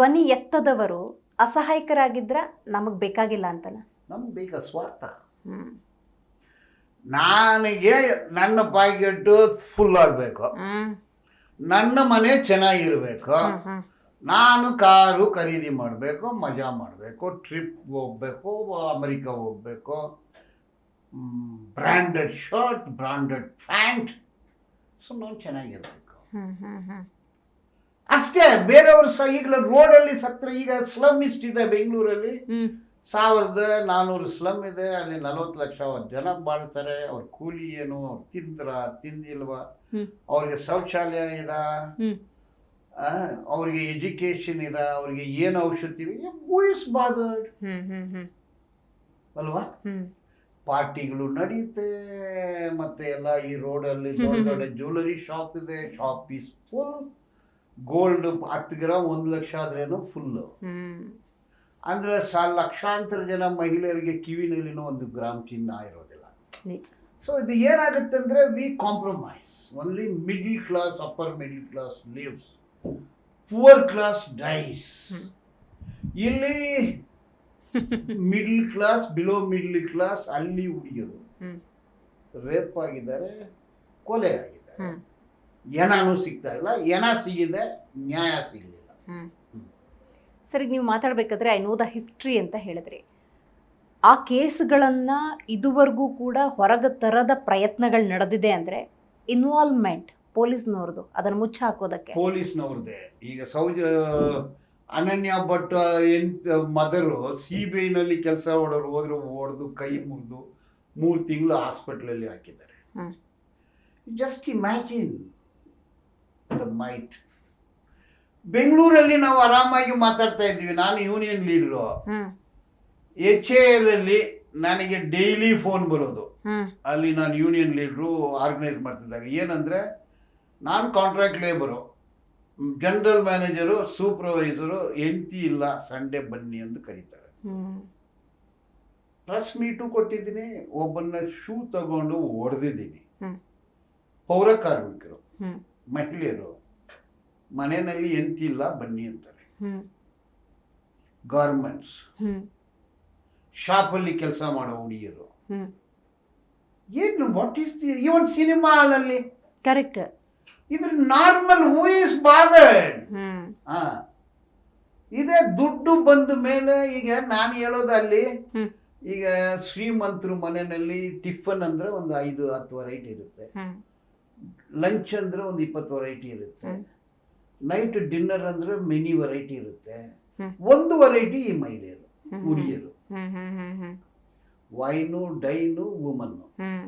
ಧ್ವನಿ ಎತ್ತದವರು ಅಸಹಾಯಕರಾಗಿದ್ರ ನಮಗೆ ಬೇಕಾಗಿಲ್ಲ ಅಂತಲ್ಲ ನಮ್ಗೆ ಬೇಕ ಸ್ವಾರ್ಥ. ನನಗೆ ನನ್ನ ಪಾಕೆಟ್ಟು ಫುಲ್ ಆಗಬೇಕು. ಹ್ಮ್. ನನ್ನ ಮನೆ ಚೆನ್ನಾಗಿರಬೇಕು. ಹ್ಮ್ ನಾನು ಕಾರು ಖರೀದಿ ಮಾಡಬೇಕು ಮಜಾ ಮಾಡಬೇಕು ಟ್ರಿಪ್ ಹೋಗ್ಬೇಕು ಅಮೆರಿಕ ಹೋಗ್ಬೇಕು. Branded shirt branded pant so ನಾವು ಚೆನ್ನಾಗಿರ್ಬೇಕು. ಹ್ಮ್ ಹ್ಮ್ ಹ್ಮ್. ಅಷ್ಟೇ ಬೇರೆಯವರು ಸಹ ಈಗಲೂ ರೋಡಲ್ಲಿ ಸತ್ರ ಈಗ ಸ್ಲಮ್ ಇಷ್ಟಿದೆ ಬೆಂಗಳೂರಲ್ಲಿ. ಸಾವಿರದ ನಾನ್ನೂರು ಸ್ಲಮ್ ಇದೆ ಅಲ್ಲಿ ನಲವತ್ತು ಲಕ್ಷ ಜನ ಬಾಳ್ತಾರೆ ಅವ್ರ ಕೂಲಿ ಏನು ಅವ್ರು ತಿಂದ್ರ ತಿಂದಿಲ್ವ. ಅವ್ರಿಗೆ ಶೌಚಾಲಯ ಇದ? ಅವ್ರಿಗೆ ಎಜುಕೇಶನ್ ಇದ? ಅವ್ರಿಗೆ ಏನು ಔಷಧಿ? ಹ್ಮ್ ಅಲ್ವಾ? ಪಾರ್ಟಿಗಳು ನಡೆಯುತ್ತೆ ಮತ್ತೆ ಎಲ್ಲ ಈ ರೋಡಲ್ಲಿ ದೊಡ್ಡ ದೊಡ್ಡ ಜ್ಯುವೆಲರಿ ಶಾಪ್ ಇದೆ ಶಾಪ್ ಇಸ್ ಫುಲ್ ಗೋಲ್ಡ್ ಹತ್ತು ಗ್ರಾಮ್ ಒಂದು ಲಕ್ಷ ಆದ್ರೇನು ಫುಲ್ಲು ಅಂದರೆ ಸ ಲಕ್ಷಾಂತರ ಜನ ಮಹಿಳೆಯರಿಗೆ ಕಿವಿನಲ್ಲಿನೂ ಒಂದು ಗ್ರಾಮ್ ಚಿನ್ನ ಇರೋದಿಲ್ಲ. ಸೊ ಇದು ಏನಾಗುತ್ತೆ ಅಂದ್ರೆ we compromise only middle class upper middle class lives poor class dies ಇಲ್ಲಿ middle class below middle class ಅಲ್ಲಿ ಹುಡುಗಿಯರು ರೇಪ್ ಆಗಿದ್ದಾರೆ ಕೊಲೆ ಆಗಿದ್ದಾರೆ. ಏನಾನು ಸಿಗ್ತಾ ಇಲ್ಲ. ಏನ ಸಿಗಿದೆ? ನ್ಯಾಯ ಸಿಗಲಿಲ್ಲ. ಸರಿ ನೀವು ಮಾತಾಡಬೇಕಾದ್ರೆ ಐ ನೋ ದ ಹಿಸ್ಟ್ರಿ ಅಂತ ಹೇಳಿದ್ರಿ. ಆ ಕೇಸ್ಗಳನ್ನು ಇದುವರೆಗೂ ಕೂಡ ಹೊರಗೆ ತರದ ಪ್ರಯತ್ನಗಳು ನಡೆದಿದೆ ಅಂದ್ರೆ ಇನ್ವಾಲ್ವ್ಮೆಂಟ್ ಪೊಲೀಸ್ನವ್ರದ್ದು ಅದನ್ನು ಮುಚ್ಚ ಹಾಕೋದಕ್ಕೆ. ಪೊಲೀಸ್ನವ್ರದ್ದೇ ಈಗ ಸೌಜ ಅನನ್ಯ ಭಟ್ ಎನ್ ಮದರು ಸಿ ಬಿ ಐನಲ್ಲಿ ಕೆಲಸ ಹೊಡೋರು ಹೋದ್ರೆ ಹೊಡೆದು ಕೈ ಮುರಿದು ಮೂರು ತಿಂಗಳು ಹಾಸ್ಪಿಟ್ಲಲ್ಲಿ ಹಾಕಿದ್ದಾರೆ. ಜಸ್ಟ್ ಇಮ್ಯಾಜಿನ್ ದ ಮೈಟ್ ಬೆಂಗಳೂರಲ್ಲಿ ನಾವು ಆರಾಮಾಗಿ ಮಾತಾಡ್ತಾ ಇದ್ವಿ ನಾನು ಯೂನಿಯನ್ ಲೀಡರು ಎಚ್ ಎಲ್ಲಿ ಅಲ್ಲಿ ನನಗೆ ಡೈಲಿ ಫೋನ್ ಬರೋದು. ಅಲ್ಲಿ ನಾನು ಯೂನಿಯನ್ ಲೀಡ್ರು ಆರ್ಗನೈಸ್ ಮಾಡ್ತಿದ್ದಾಗ. ಏನಂದರೆ ನಾನು contract labour general manager supervisor ಎಂತಿ ಇಲ್ಲ ಸಂಡೇ ಬನ್ನಿ ಅಂತ ಕರೀತಾರೆ. ಪ್ರೆಸ್ ಮೀಟು ಕೊಟ್ಟಿದ್ದೀನಿ. ಒಬ್ಬನ ಶೂ ತಗೊಂಡು ಹೊಡೆದಿದ್ದೀನಿ. ಪೌರ ಕಾರ್ಮಿಕರು. ಮಹಿಳೆಯರು ಮನೆಯಲ್ಲಿ ಎಂತಿಲ್ಲ ಬನ್ನಿ ಅಂತಾರೆ. ಗಾರ್ಮೆಂಟ್ಸ್. ಶಾಪಲ್ಲಿ ಕೆಲಸ ಮಾಡೋ ಹುಡುಗಿಯರು. ಏನು ವಾಟ್ ಈಸ್ ದಿ ಇವನ್ ಸಿನಿಮಾ ಹಾಲಲ್ಲಿ ಕರೆಕ್ಟ್ ಇದ್ರ ನಾರ್ಮಲ್ ಊಹಿಸ್ ಬಾದರ್ಡ್ ಹ್ಮ್. ಹಾ ಇದೇ ದುಡ್ಡು ಬಂದ ಮೇಲೆ ಈಗ ನಾನು ಹೇಳೋದು ಅಲ್ಲಿ ಈಗ ಶ್ರೀಮಂತರು ಮನೆಯಲ್ಲಿ ಟಿಫನ್ ಅಂದ್ರೆ ಒಂದು ಐದು ಹತ್ತು ವರೈಟಿ ಇರುತ್ತೆ. ಲಂಚ್ ಅಂದ್ರೆ ಒಂದು ಇಪ್ಪತ್ತು ವೆರೈಟಿ ಇರುತ್ತೆ. ನೈಟ್ ಡಿನ್ನರ್ ಅಂದ್ರೆ ಮೆನಿ ವೆರೈಟಿ ಇರುತ್ತೆ. ಒಂದು ವೆರೈಟಿ ಈ ಮಹಿಳೆಯರು. ಹುಡುಗಿಯರು. Wine ಡೈನು woman